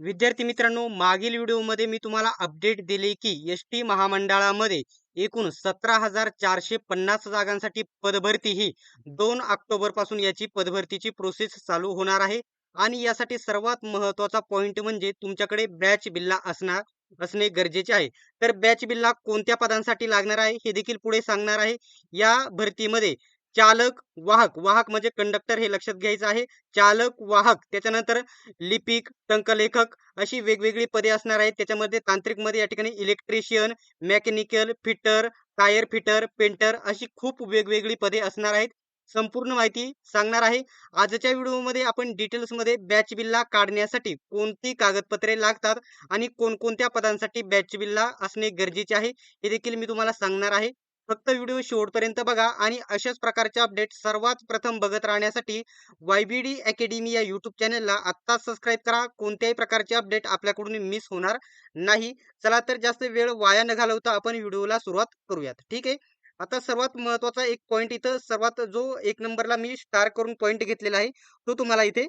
विद्यार्थी मित्रांनो मागील व्हिडिओमध्ये मी तुम्हाला अपडेट दिले की एस टी महामंडळामध्ये एकूण सतरा हजार चारशे पन्नास जागांसाठी पदभरती ही दोन ऑक्टोबरपासून याची पदभरतीची प्रोसेस चालू होणार आहे. आणि यासाठी सर्वात महत्त्वाचा पॉइंट म्हणजे तुमच्याकडे बॅच बिल्ला असणार असणे गरजेचे आहे. तर बॅच बिल्ला कोणत्या पदांसाठी लागणार आहे हे देखील पुढे सांगणार आहे. या भरतीमध्ये चालक वाहक. वाहक म्हणजे कंडक्टर हे लक्षात घ्यायचं आहे. चालक वाहक त्याच्यानंतर लिपिक टंकलेखक अशी वेगवेगळी पदे असणार आहेत. त्याच्यामध्ये तांत्रिकमध्ये या ठिकाणी electrician mechanical fitter tyre fitter painter अशी खूप वेगवेगळी पदे असणार आहेत. संपूर्ण माहिती सांगणार आहे. आजच्या व्हिडिओमध्ये आपण डिटेल्समध्ये बॅच बिल्ला काढण्यासाठी कोणती कागदपत्रे लागतात आणि कोणकोणत्या पदांसाठी बॅच बिल्ला असणे गरजेचे आहे हे देखील मी तुम्हाला सांगणार आहे. फक्त व्हिडिओ शेवटपर्यंत बघा आणि अशाच प्रकारचे अपडेट सर्वात प्रथम बघत राहण्यासाठी वायबीडी अकॅडमी या युट्यूब चॅनलला आत्ताच सबस्क्राईब करा. कोणत्याही प्रकारचे अपडेट आपल्याकडून मिस होणार नाही. चला तर जास्त वेळ वाया न घालवता आपण व्हिडिओला सुरुवात करूयात. ठीक आहे? आता सर्वात महत्त्वाचा एक पॉईंट इथं सर्वात जो एक नंबरला मी स्टार करून पॉईंट घेतलेला आहे तो तुम्हाला इथे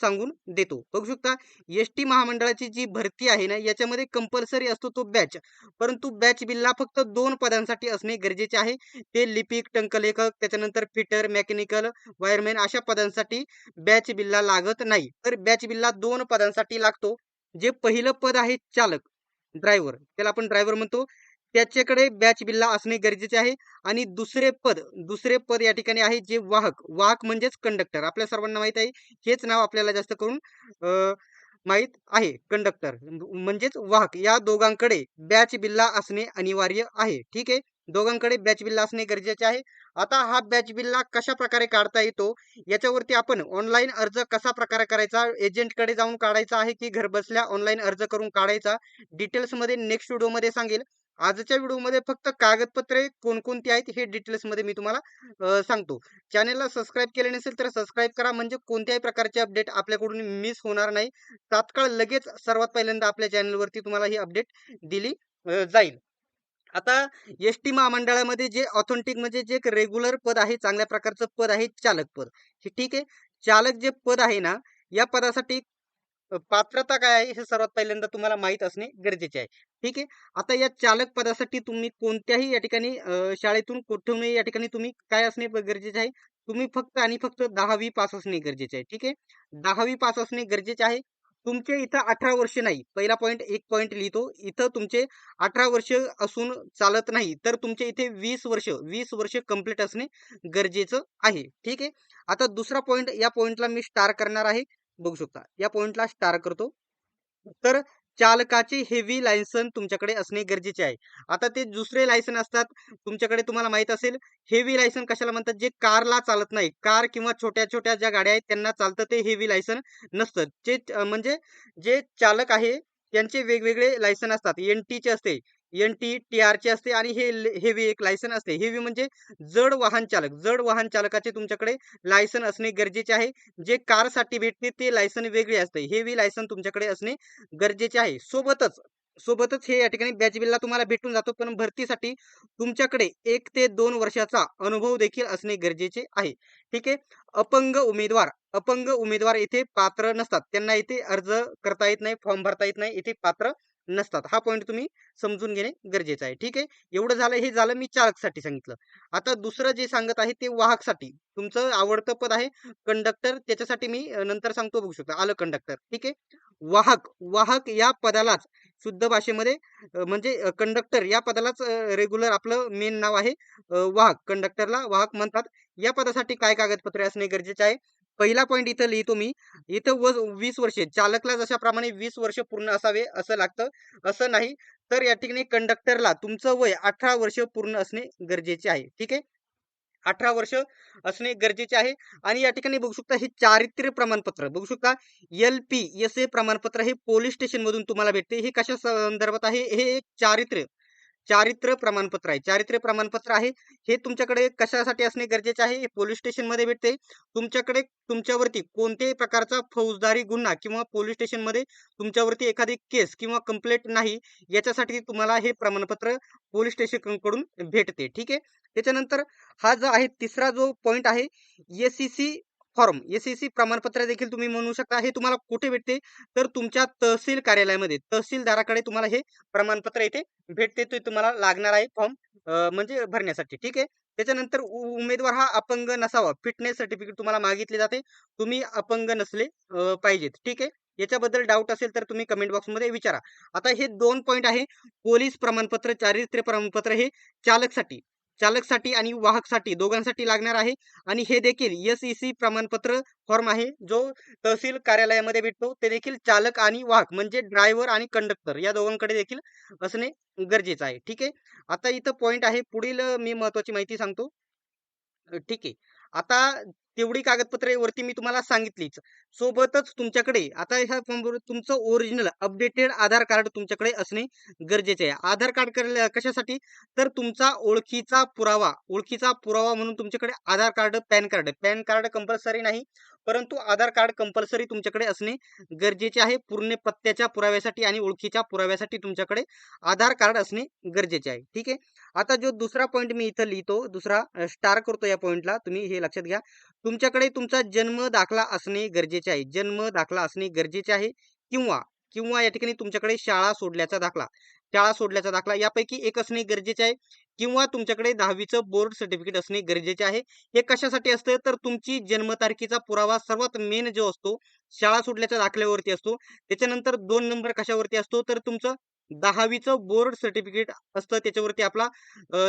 सांगून देतो. बघू शकता एस टी महामंडळाची जी भरती आहे ना याच्यामध्ये कंपल्सरी असतो तो बॅच परंतु बॅच बिलला फक्त दोन पदांसाठी असणे गरजेचे आहे. ते लिपिक टंकलेखक त्याच्यानंतर फिटर मेकॅनिकल वायरमॅन अशा पदांसाठी बॅच बिलला लागत नाही. तर बॅच बिलला दोन पदांसाठी लागतो. जे पहिलं पद आहे चालक ड्रायव्हर त्याला आपण ड्रायव्हर म्हणतो. त्याच्याकडे बॅच बिल्ला असणे गरजेचे आहे. आणि दुसरे पद दुसरे पद या ठिकाणी आहे जे वाहक. वाहक म्हणजेच कंडक्टर आपल्या सर्वांना माहीत आहे. हेच नाव आपल्याला जास्त करून माहीत आहे. कंडक्टर म्हणजेच वाहक. या दोघांकडे बॅच बिल्ला असणे अनिवार्य आहे. ठीक आहे? दोघांकडे बॅच बिल्ला असणे गरजेचे आहे. आता हा बॅच बिल्ला कशा प्रकारे काढता येतो? याच्यावरती आपण ऑनलाईन अर्ज कसा प्रकारे करायचा? एजंटकडे जाऊन काढायचा आहे की घरबसल्या ऑनलाईन अर्ज करून काढायचा? डिटेल्समध्ये नेक्स्ट व्हिडिओमध्ये सांगेल. आजच्या व्हिडिओमध्ये फक्त कागदपत्रे कोणकोणती आहेत हे डिटेल्समध्ये मी तुम्हाला सांगतो. चॅनेलला सबस्क्राईब केले नसेल तर सबस्क्राईब करा. म्हणजे कोणत्याही प्रकारचे अपडेट आपल्याकडून मिस होणार नाही. तात्काळ लगेच सर्वात पहिल्यांदा आपल्या चॅनलवरती तुम्हाला ही अपडेट दिली जाईल. आता एस टी महामंडळामध्ये जे ऑथेंटिक म्हणजे जे रेग्युलर पद आहे चांगल्या प्रकारचं पद आहे चालक पद. हे ठीक आहे. चालक जे पद आहे ना या पदासाठी पात्रता काय आहे हे सर्वात पहिल्यांदा तुम्हाला माहीत असणे गरजेचे आहे. ठीक आहे? आता या चालक पदासाठी तुम्ही कोणत्याही या ठिकाणी शाळेतून कुठूनही या ठिकाणी तुम्ही काय असणे गरजेचे आहे? तुम्ही फक्त आणि फक्त दहावी पास असणे गरजेचे आहे. ठीक आहे? दहावी पास असणे गरजेचे आहे. तुमचे इथं अठरा वर्ष नाही. पहिला पॉईंट एक पॉईंट लिहितो. इथं तुमचे अठरा वर्ष असून चालत नाही. तर तुमचे इथे वीस वर्ष वीस वर्ष कंप्लीट असणे गरजेचं आहे. ठीक आहे? आता दुसरा पॉईंट या पॉईंटला मी स्टार करणार आहे. बघू शकता. या पॉइंटला स्टार करतो. तर चालकाचे हेवी लायसन तुमच्याकडे असणे गरजेचे आहे. आता ते दुसरे लायसन असतात. तुमच्याकडे तुम्हाला माहीत असेल हेवी लायसन कशाला म्हणतात? जे कारला चालत नाही. कार किंवा छोट्या छोट्या ज्या गाड्या आहेत त्यांना चालतं ते हेवी लायसन नसतं. जे म्हणजे जे चालक आहे त्यांचे वेगवेगळे लायसन असतात. एन टीचे असते. एन टी टी आरचे असते आणि हे हेवी एक लायसन असते. हेवी म्हणजे जड वाहन चालक. जड वाहन चालकाचे तुमच्याकडे लायसन असणे गरजेचे आहे. जे कारसाठी भेटते ते लायसन वेगळे असते. हेवी लायसन तुमच्याकडे असणे गरजेचे आहे. सोबतच सोबतच हे या ठिकाणी बॅच बिलला तुम्हाला भेटून जातो. पण भरतीसाठी तुमच्याकडे एक ते दोन वर्षाचा अनुभव देखील असणे गरजेचे आहे. ठीक आहे? अपंग उमेदवार अपंग उमेदवार इथे पात्र नसतात. त्यांना इथे अर्ज करता येत नाही फॉर्म भरता येत नाही. इथे पात्र नसतात. हा पॉईंट तुम्ही समजून घेणे गरजेचं आहे. ठीक आहे? एवढं झालं हे झालं मी चालकसाठी सांगितलं. आता दुसरं जे सांगत आहे ते वाहकसाठी. तुमचं आवडतं पद आहे कंडक्टर त्याच्यासाठी मी नंतर सांगतो बघू शकता. आलं कंडक्टर ठीक आहे? वाहक. वाहक या पदालाच शुद्ध भाषेमध्ये म्हणजे कंडक्टर या पदालाच रेग्युलर आपलं मेन नाव आहे वाहक. कंडक्टरला वाहक म्हणतात. या पदासाठी काय कागदपत्रे असणे गरजेचे आहे? पहिला पॉईंट इथं लिहितो मी. इथं व वीस वर्षे चालकला जशाप्रमाणे वीस वर्ष पूर्ण असावे असं लागतं. असं नाही तर या ठिकाणी कंडक्टरला तुमचं वय अठरा वर्ष पूर्ण असणे गरजेचे आहे. ठीक आहे? अठरा वर्ष असणे गरजेचे आहे. आणि या ठिकाणी बघू शकता हे चारित्र्य प्रमाणपत्र. बघू शकता एल पी एस ए प्रमाणपत्र हे पोलीस स्टेशनमधून तुम्हाला भेटते. हे कशा संदर्भात आहे? हे एक चारित्र्य. चारित्र्य प्रमाणपत्र आहे. चारित्र्य प्रमाणपत्र आहे. हे तुमच्याकडे कशासाठी असणे गरजेचे आहे? हे पोलीस स्टेशनमध्ये भेटते. तुमच्याकडे तुमच्यावरती कोणत्याही प्रकारचा फौजदारी गुन्हा किंवा पोलीस स्टेशनमध्ये तुमच्यावरती एखादी केस किंवा कंप्लेंट नाही याच्यासाठी तुम्हाला हे प्रमाणपत्र पोलीस स्टेशनकडून भेटते. ठीक आहे? त्याच्यानंतर हा जो आहे तिसरा जो पॉईंट आहे एसीसी फॉर्म एस प्रमाणपत्र देखील तुम्ही म्हणू शकता हे तुम्हाला कुठे भेटते? तर तुमच्या तहसील कार्यालयामध्ये तहसीलदाराकडे तुम्हाला हे प्रमाणपत्र इथे भेटते ते तुम्हाला लागणार आहे फॉर्म म्हणजे भरण्यासाठी ठीक आहे? त्याच्यानंतर उ- उमेदवार हा अपंग नसावा फिटनेस सर्टिफिकेट तुम्हाला मागितले जाते तुम्ही अपंग नसले पाहिजेत ठीक आहे? याच्याबद्दल डाऊट असेल तर तुम्ही कमेंट बॉक्समध्ये विचारा. आता हे दोन पॉईंट आहे पोलीस प्रमाणपत्र चारित्र्य प्रमाणपत्र हे चालकसाठी. चालकसाठी आणि वाहकसाठी दोघांसाठी लागणार आहे. आणि हे देखील एस सी प्रमाणपत्र फॉर्म आहे. जो तहसील कार्यालयामध्ये भेटतो. ते देखील चालक आणि वाहक म्हणजे ड्रायव्हर आणि कंडक्टर या दोघांकडे देखील असणे गरजेचं आहे. ठीक आहे? आता इथं पॉईंट आहे. पुढील मी महत्वाची माहिती सांगतो. ठीक आहे. आता तेवढी कागदपत्रे वरती मी तुम्हाला सांगितलीच. सोबतच तुमच्याकडे आता ह्या फॉर्मवर तुमचं ओरिजिनल अपडेटेड आधार कार्ड तुमच्याकडे असणे गरजेचे आहे. आधार कार्ड कशासाठी? तर तुमचा ओळखीचा पुरावा ओळखीचा पुरावा म्हणून तुमच्याकडे Aadhaar card PAN card PAN card compulsory नाही. परंतु आधार कार्ड कंपल्सरी तुमच्याकडे असणे गरजेचे आहे. पूर्ण पत्त्याच्या पुराव्यासाठी आणि ओळखीच्या पुराव्यासाठी तुमच्याकडे आधार कार्ड असणे गरजेचे आहे. ठीक आहे? आता जो दुसरा पॉईंट मी इथं लिहितो दुसरा स्टार करतो या पॉईंटला तुम्ही हे लक्षात घ्या. तुमच्याकडे तुमचा जन्म दाखला असणे गरजेचे आहे. जन्म दाखला असणे गरजेचे आहे किंवा किंवा या ठिकाणी तुमच्याकडे शाळा सोडल्याचा दाखला. शाळा सोडल्याचा दाखला यापैकी एक असणे गरजेचे आहे. किंवा तुमच्याकडे दहावीचं बोर्ड सर्टिफिकेट असणे गरजेचे आहे. हे कशासाठी असतं? तर तुमची जन्मतारखेचा पुरावा सर्वात मेन जो असतो शाळा सुटल्याच्या दाखल्यावरती असतो. त्याच्यानंतर दोन नंबर कशावरती असतो? तर तुमचं दहावीचं बोर्ड सर्टिफिकेट असतं. त्याच्यावरती आपला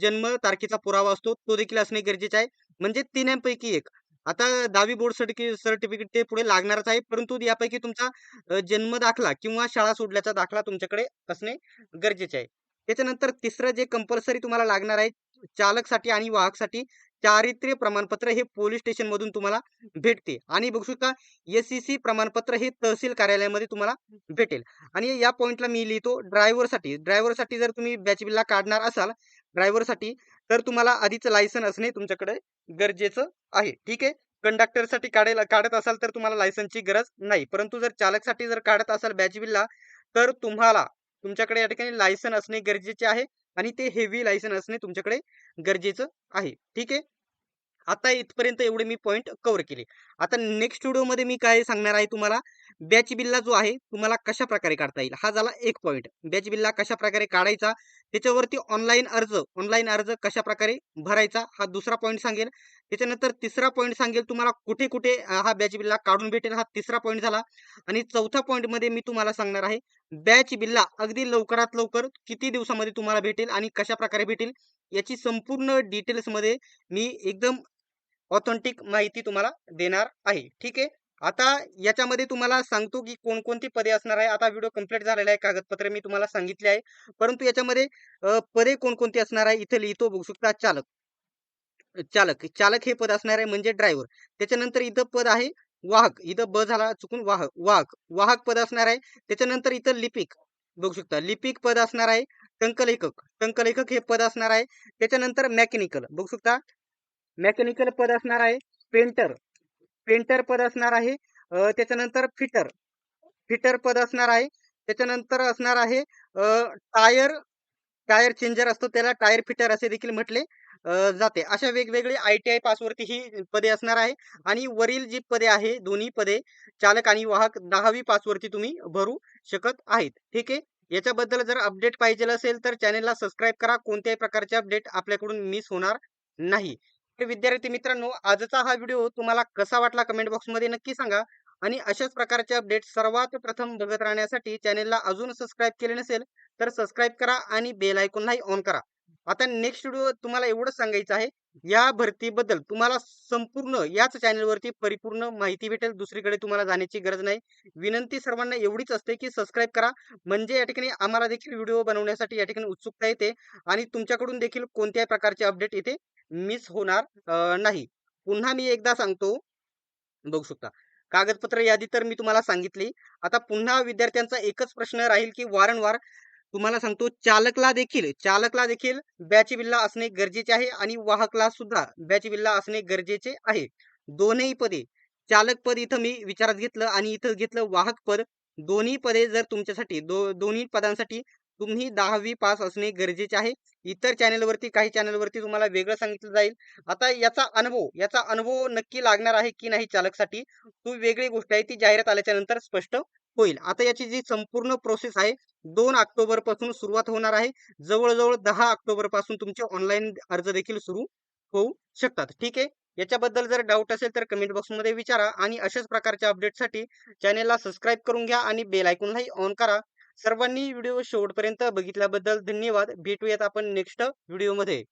जन्म तारखेचा पुरावा असतो. तो देखील असणे गरजेचे आहे. म्हणजे तिन्यांपैकी एक. आता दहावी बोर्ड सर्टिफिकेट सर्टिफिकेट ते पुढे लागणारच आहे. परंतु यापैकी तुमचा जन्म दाखला किंवा शाळा सोडल्याचा दाखला तुमच्याकडे असणे गरजेचे आहे. त्याच्यानंतर तिसरं जे कंपल्सरी तुम्हाला लागणार आहे चालकसाठी आणि वाहकसाठी चारित्र्य प्रमाणपत्र हे पोलीस स्टेशनमधून तुम्हाला भेटते. आणि बघू शकता एस सी प्रमाणपत्र हे तहसील कार्यालयामध्ये तुम्हाला भेटेल. आणि या पॉईंटला मी लिहितो ड्रायव्हरसाठी ड्रायव्हरसाठी जर तुम्ही बॅच काढणार असाल ड्रायव्हरसाठी तर तुम्हाला आधीच लायसन असणे तुमच्याकडे गरजेचं आहे. ठीक आहे? कंडक्टरसाठी काढेल काढत असाल तर तुम्हाला लायसनची गरज नाही. परंतु जर चालकसाठी जर काढत असाल बॅच तर तुम्हाला तुमच्याकडे या ठिकाणी लायसन असणे गरजेचे आहे आणि ते हेवी लायसन असणे तुमच्याकडे गरजेचं आहे. ठीक आहे? आता इथपर्यंत एवढे मी पॉईंट कव्हर केले. आता नेक्स्ट व्हिडिओमध्ये मी काय सांगणार आहे तुम्हाला? बॅच बिल्ला जो आहे तुम्हाला कशा प्रकारे काढता येईल? हा झाला एक पॉईंट बॅच बिल्ला कशा प्रकारे काढायचा? त्याच्यावरती ऑनलाईन अर्ज ऑनलाईन अर्ज कशा प्रकारे भरायचा? हा दुसरा पॉईंट सांगेल. त्याच्यानंतर तिसरा पॉईंट सांगेल तुम्हाला कुठे कुठे हा बॅच बिल्ला काढून भेटेल. हा तिसरा पॉईंट झाला. आणि चौथा पॉईंटमध्ये मी तुम्हाला सांगणार आहे बॅच बिल्ला अगदी लवकरात लवकर किती दिवसामध्ये तुम्हाला भेटेल आणि कशा प्रकारे भेटेल याची संपूर्ण डिटेल्समध्ये मी एकदम ऑथेंटिक माहिती तुम्हाला देणार आहे. ठीक आहे? आता याच्यामध्ये तुम्हाला सांगतो की कोणकोणती पदे असणार आहे. आता व्हिडिओ कंप्लीट झालेला आहे. कागदपत्र मी तुम्हाला सांगितले आहे. परंतु याच्यामध्ये पदे कोणकोणती असणार आहे इथे लिहितो बघू शकता चालक. चालक चालक हे पद असणार आहे म्हणजे ड्रायव्हर त्याच्यानंतर इथं पद आहे वाहक. इथं ब झाला चुकून वाहक वाहक. वाहक पद असणार आहे. त्याच्यानंतर इथं लिपिक. बघू शकता लिपिक पद असणार आहे टंकलेखक. टंकलेखक हे पद असणार आहे. त्याच्यानंतर मेकॅनिकल बघू शकता मेकॅनिकल पद असणार आहे पेंटर पेंटर पद असणार आहे त्याच्यानंतर फिटर फिटर पद असणार आहे. त्याच्यानंतर असणार आहे टायर. टायर चेंजर असतो त्याला. टायर फिटर असे देखील म्हटले. जाते. अशा वेगवेगळे आय टी आय पासवरती ही पदे असणार आहे आणि वरील जी पदे आहे दोन्ही पदे चालक आणि वाहक दहावी पासवरती तुम्ही भरू शकत आहेत. ठीक आहे? याच्याबद्दल जर अपडेट पाहिजे असेल तर चॅनेलला सबस्क्राईब करा. कोणत्याही प्रकारचे अपडेट आपल्याकडून मिस होणार नाही. तर विद्यार्थी मित्रांनो आजचा हा व्हिडिओ तुम्हाला कसा वाटला कमेंट बॉक्समध्ये नक्की सांगा आणि अशाच प्रकारचे अपडेट सर्वात प्रथम बघत राहण्यासाठी चॅनेलला अजून सबस्क्राईब केले नसेल तर सबस्क्राईब करा आणि बेल आयकॉनलाही ऑन करा. आता नेक्स्ट व्हिडिओ तुम्हाला एवढंच सांगायचं आहे या भरतीबद्दल तुम्हाला संपूर्ण याच चॅनलवरती परिपूर्ण माहिती भेटेल दुसरीकडे तुम्हाला जाण्याची गरज नाही. विनंती सर्वांना एवढीच असते की सबस्क्राईब करा. म्हणजे या ठिकाणी आम्हाला देखील व्हिडिओ बनवण्यासाठी या ठिकाणी उत्सुकता येते आणि तुमच्याकडून देखील कोणत्याही प्रकारचे अपडेट इथे मिस होणार नाही. पुन्हा मी एकदा सांगतो बघू शकता. कागदपत्र यादी तर मी तुम्हाला सांगितली. आता पुन्हा विद्यार्थ्यांचा एकच प्रश्न राहील की वारंवार तुम्हाला सांगतो चालकला देखील चालकला देखील बॅच बिल्ला असणे गरजेचे आहे आणि वाहकला सुद्धा बॅच बिल्ला असणे गरजेचे आहे. दोनही पदे चालक पद इथं मी विचारात घेतलं आणि इथं घेतलं वाहक पद. दोन्ही पदे जर तुमच्यासाठी दो दोन्ही पदांसाठी तुम्ही दहावी पास असणे गरजेचे आहे. इतर चॅनेलवरती काही चॅनेलवरती तुम्हाला वेगळं सांगितलं जाईल. आता याचा अनुभव याचा अनुभव नक्की लागणार आहे की नाही चालकसाठी तो वेगळी गोष्ट आहे ती जाहिरात आल्याच्यानंतर स्पष्ट होईल. आता याची जी संपूर्ण प्रोसेस आहे दोन ऑक्टोबरपासून सुरुवात होणार आहे. जवळजवळ दहा ऑक्टोबरपासून तुमचे ऑनलाईन अर्ज देखील सुरू होऊ शकतात. ठीक आहे? याच्याबद्दल जर डाऊट असेल तर कमेंट बॉक्समध्ये विचारा आणि अशाच प्रकारच्या अपडेटसाठी चॅनेलला सबस्क्राईब करून घ्या आणि बेल आयकॉनलाही ऑन करा. सर्वांनी व्हिडिओ शेवटपर्यंत बघितल्याबद्दल धन्यवाद. भेटूयात आपण नेक्स्ट व्हिडिओमध्ये